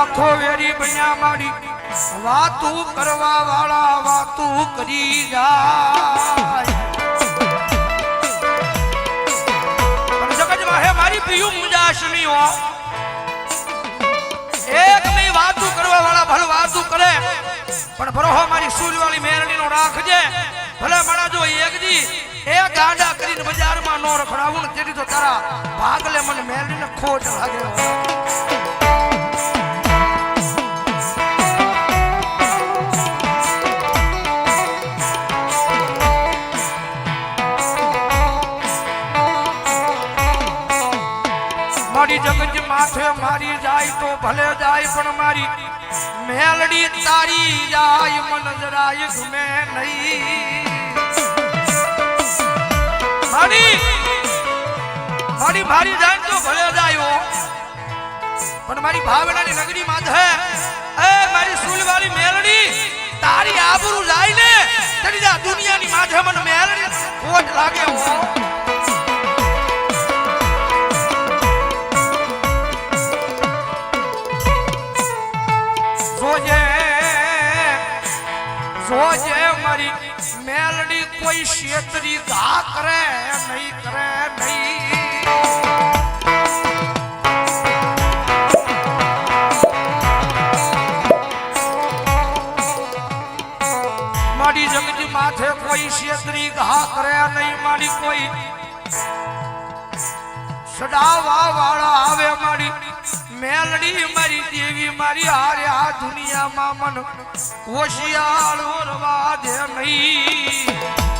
લાખો વેરી બન્યા મારી. વાતું કરવા વાળા, વાતું કરી જાય. જગતમાં હે મારી પિયું મુજાશની હો. એક નહીં, વાતું કરવા વાળા ભલે વાતું કરે, પણ ભરોહો મારી સૂલવાળી મેરડીનો રાખજે ભલે મારા જો એકજી એ ગાંડા કરીને બજારમાં નો રખડાવું ને તેથી તો તારા ભાગલે મને મેરડીને ખોટ લાગે. ભલે જાય પણ મારી મેલડી તારી જાય, મન જરાય ઘુમે નહીં. મારી મારી મારી જાય તો ભલે જાય પણ મારી ભાવનાની નગરી માથે એ મારી સુલવાળી મેલડી, તારી આબરૂ જાય ને તેની જા દુનિયાની માથે મને મેલડી ખોટ લાગે હો. જોજે મારી મેલડી કોઈ શેતરી ઘા કરે, નહીં કરે, નહીં. મારી જગજી માથે કોઈ શેતરી ઘા કરે નહીં, મારી કોઈ સડાવા વાળા આવે, મારી મેલડી મારી દેવી મારી હારે આ દુનિયામાં મન હોશિયાળ ઓરવા દે નહીં.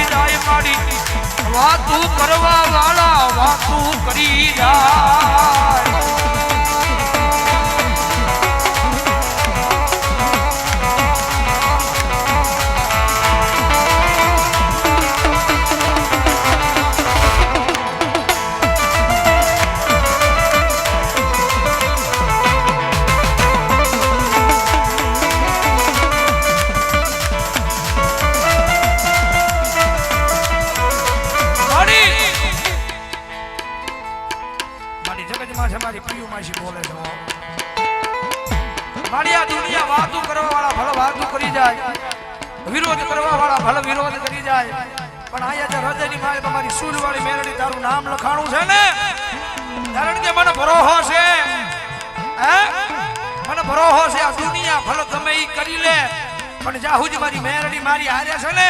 વાતું કરવા વાળા વાતું કરી જાય જાય. વિરોધ કરવા વાળા ભલે વિરોધ કરી જાય, પણ અહીંયા જે હૃદયની માય તમારી સૂલવાળી મેરડી તારું નામ લખાણું છે ને, કારણ કે મને ભરોહો છે. મને ભરોહો છે, આ દુનિયા ભલે ગમે ઈ કરી લે, પણ જાહુજ મારી મેરડી મારી હારે છે ને,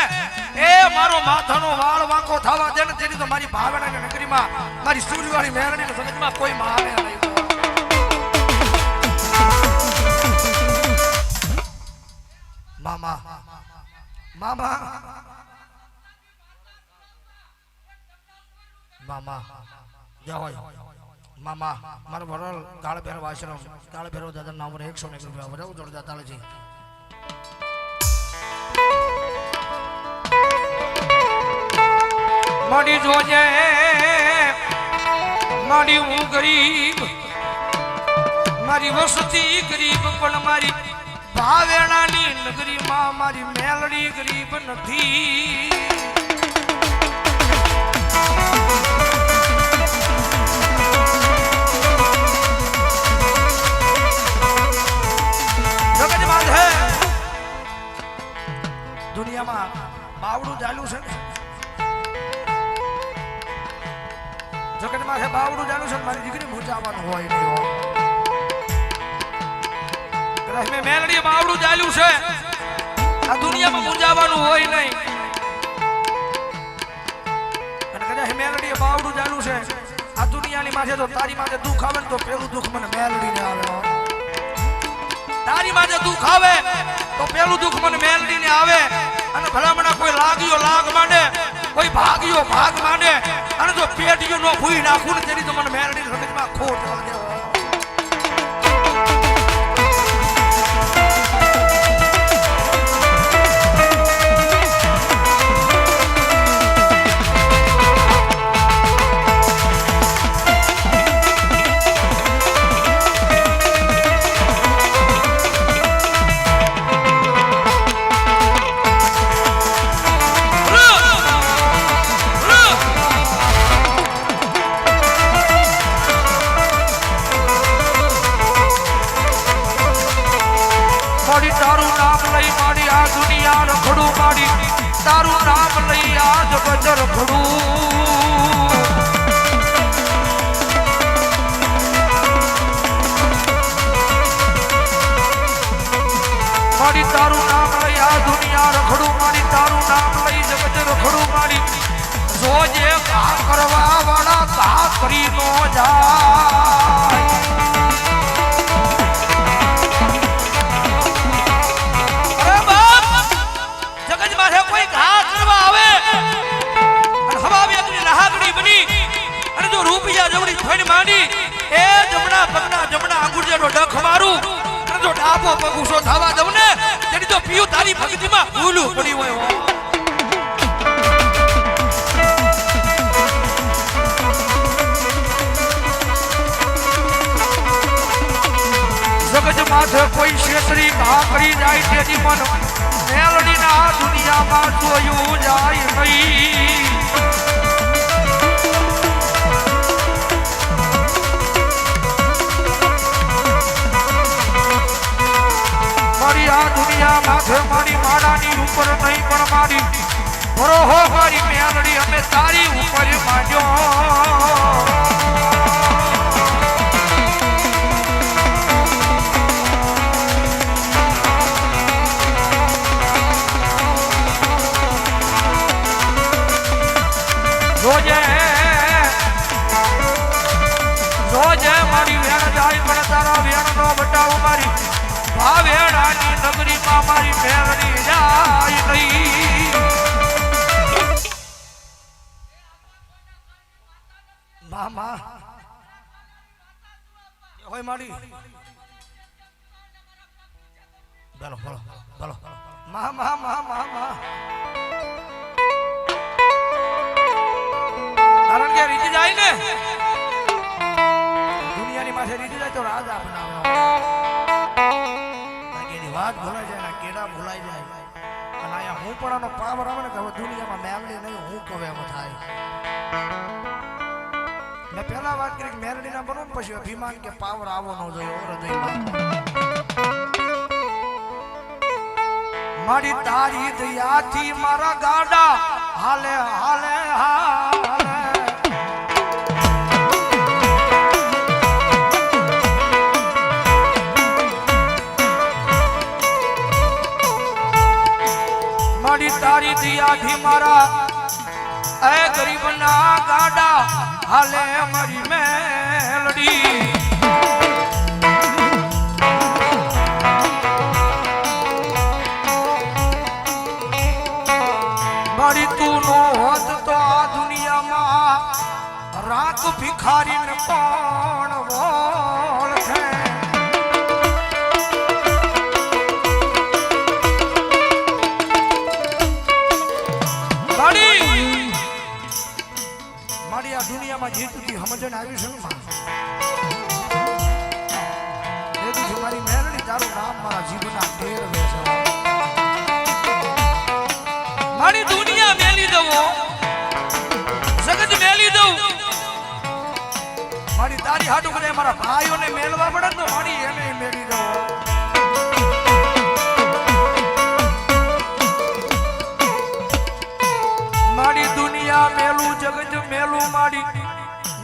એ મારો માથાનો વાળ વાંકો થવા દે ને, તેની તો મારી ભાવનાની નગરીમાં મારી સૂર્યવાળી મેરડી સમજમાં કોઈ મારે નહીં. મામા મામા. મામા જય હોય. મામા, મારો ભરલ કાળ ભેરવ આશ્રમ કાળ ભેરવ દાદા નામ એકસો ને રૂપિયા. બરાબર જોડતા તાળજી મારી જોજે, મારી હું ગરીબ. મારી વસતી ગરીબ, પણ મારી ભાવેણાની નગરીમાં મારી મેલડી ગરીબ નથી. દુનિયામાં બાવડું ચાલ્યું છે. જગતમાં છે બાવડું ચાલ્યું છે. મારી દીકરી ભૂજાવાનું હોય નહીં હોય મેં મેલડી બાવડું ચાલ્યું છે. આ દુનિયામાં મૂંઝાવાનું હોય નહીં. અને કદાચ મેલડી બાવડું ચાલ્યું છે. આ દુનિયાની માથે તો તારી માથે દુઃખ આવે ને તો પેલું દુઃખ મને મેલડીને આવે તારી માથે દુઃખ આવે તો પેલું દુઃખ મને મેલડીને આવે. અને ભલામણા કોઈ લાગ્યો લાગ માંડે, કોઈ ભાગ્યો ભાગ માંડે. અને જો પેટીઓ નો ભૂઈ નાખું ને તેની તો મને મેલડી સમજમાં ખોટ લાગે રખડું મારી જોજે કા કરવા વાળા તા કરી નો જાય અરે કોઈ ઘા કરવા આવે. અને હવા વેગની નહાગડી બની. અને જો રૂપિયા જમણી ફણ માંડી, એ જમણા પગના જમણા જેનો ડખ મારું. અને જો ડાબો પગ ઊંચો થવા દઉં ને, તેની તો પીયું તારી ભક્તિમાં ભૂલું પડી હોય. જગત માથે કોઈ શેતરી ઘા કરી જાય તેથી મન મેલડીના દુનિયામાં જોયું જાય નહીં. મારી આ દુનિયા માથે મારી માળાની ઉપર નહીં પણ મારી બરોહો મારી મેલડી અમે તારી ઉપર માંડ્યો. નગરીમાં મારી મેળડી જાય ગઈ મામા. હોય મારી બોલો બોલો બોલો. મા મા જાય ને. દુનિયાની માથે રીતિ જાય તો રાજા બનાવે એની ભૂલાઈ જાય ને કેડા ભૂલાઈ જાય. અને અહીંયા હું પણ આનો પાવર આવે ને કે હવે દુનિયામાં મેલડી નહીં, હું કહું એમ થાય. મેં પહેલા વાત કરી મેલડી ના બનો પછી અભિમાન કે પાવર આવો ન જોઈએ હૃદયમાં. મારી તારી દયાથી મારા ગાડા હાલે હાલે હાલે. મારી દિયાથી મારા. એ ગરીબના ગાડા, હાલે મારી મેલડી. મારી તું નો હોત તો આ દુનિયામાં રાખ ભિખારીને પણ વોળખે જીતતી સમજણ આવી છે એ દિવસે મારી મેલડી તારું નામ મારા જીવના ઢેર વેસે મારી દુનિયા મેલી જગત મેલી દઉં. મારી તારી હાટુ કરે મારા ભાઈઓને મેલવા પડે ને તો મારી એને મેલી દઉં મારી દુનિયા મેલું જગત મેલું મારી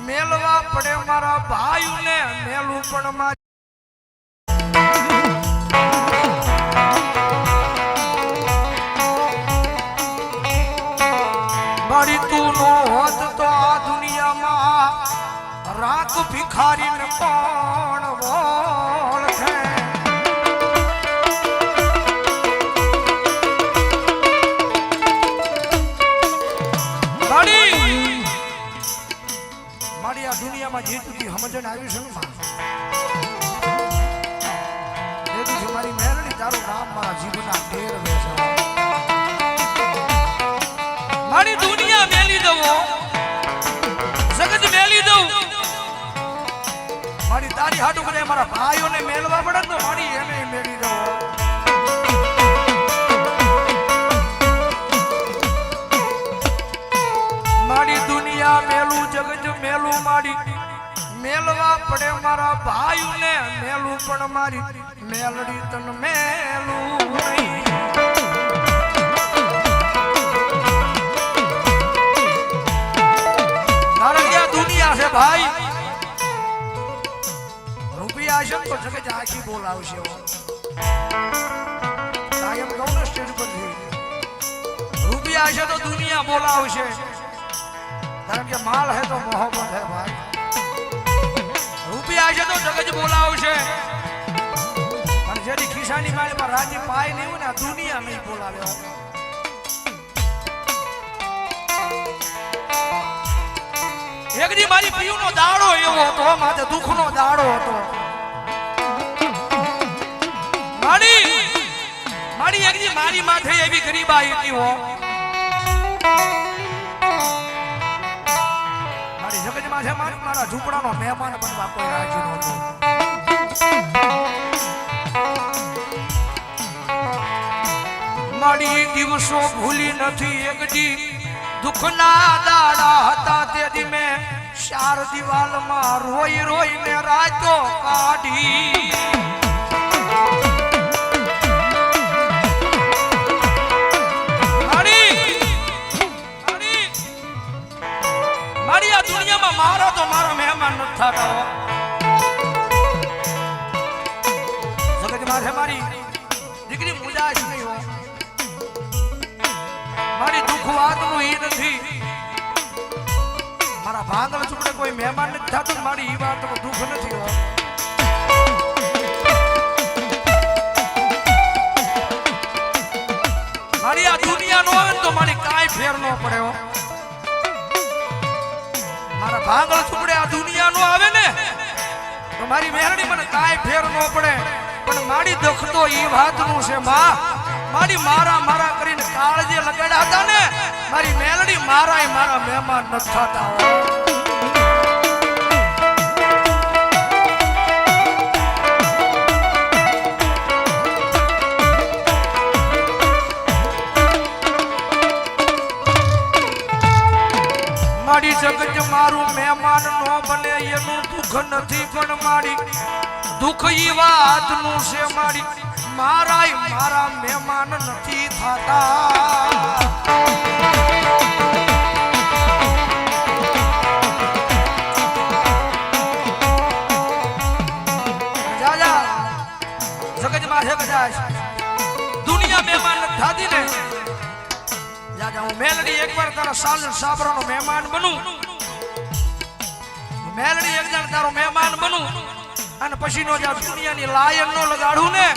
મેલવા પડે મારા ભાઈઓને મેલું પણ મારા જીવના દુનિયા મેલી દઉં જગત મેલી દઉં. મારી તારી હાટુ કરે મારા ભાઈઓને મેલવા પડે તો મારી એને મેળી દઉં મારી દુનિયા મેલું જગત મેલું મારી. મેલવા પડે મારા ભાઈઓને મેલું પણ મારી મેલડી તન મેલું કે છે છે તો જગત આખી બોલાવશે. કાયમ કહું છે તો દુનિયા બોલાવશે. કારણ કે માલ હે તો મોહબ્બત હે ભાઈ. રૂપિયા છે તો જગજ બોલાવશે. જેની ખિસ્સાની રાજી પાય ને એવું ને દુનિયા નહીં બોલાવે હો. એક દી મારી પીયુનો દાડો એવો હતો માથે દુઃખનો દાડો હતો. મારી મારી એક દી મારી માથે એવી ગરીબાઈ હતી હો. મારી જગત માથે મારા ઝૂંપડાનો મહેમાન બનવા કોઈ રાજી નહોતો. મારી દિવસો ભૂલી નથી એક દી. દુઃખના દાડા હતા તે દી મેં ચાર દિવાલમાં રોઈ રોઈને રાતો કાઢી. મારી આ દુનિયામાં મારો તો મારો મહેમાન નથી થતો. મારી, દીકરી મુજાશ નહીં હો મારી દુઃખ વાતનું ઈ નથી. મારા ભાંગલ ચૂપડે કોઈ મહેમાન નથી થતું, મારી ઈ વાતનું દુઃખ નથી મારી આ દુનિયા નો આવે તો મારી કાંઈ ફેર ન પડે મારા ભાંગલ ચૂપડે આ દુનિયા નો આવે ને તો મારી મહેરણી મને કાંઈ ફેર ન પડે. પણ મારી દુઃખ તો ઈ વાતનું છે, માં. મારી મારા મારા કરીને કાળજી લગાડ્યા હતા ને, મારી મેલડી મારા મારા મહેમાન નથી થતા મારી જગત મારું મહેમાન નો બને, એનું દુઃખ નથી પણ મારી દુઃખ ઈ વાતનું છે મારી. મારાય મારા મહેમાન નથી થતા. જા જા. દુનિયા મહેમાન થતી ને જા જા, હું મેલડી એકવાર તારા સાલ સાબરાનો મહેમાન બનું. મેલડી એક જણ તારો મહેમાન બનું. અને પછી નો જ્યાં દુનિયાની લાયન નો લગાડું ને.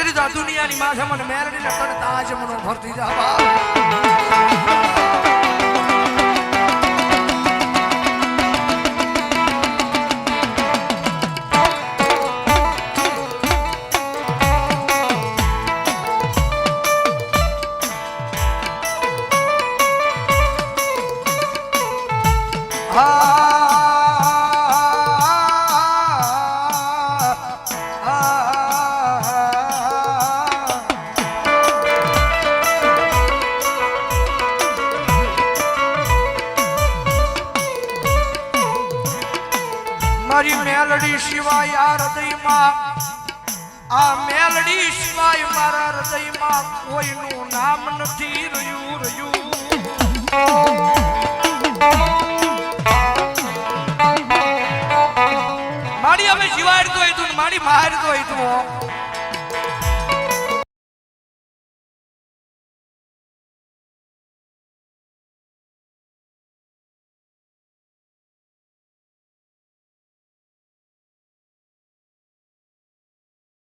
તેરી તો દુનિયાની મને મેલડી ને તને તાજ મનો ભરતી જા સિવાય મારા હૃદયમાં કોઈનું નામ નથી રહ્યું રહ્યું. મારી હવે જીવાડ તો હતું માડી મારી તો હતું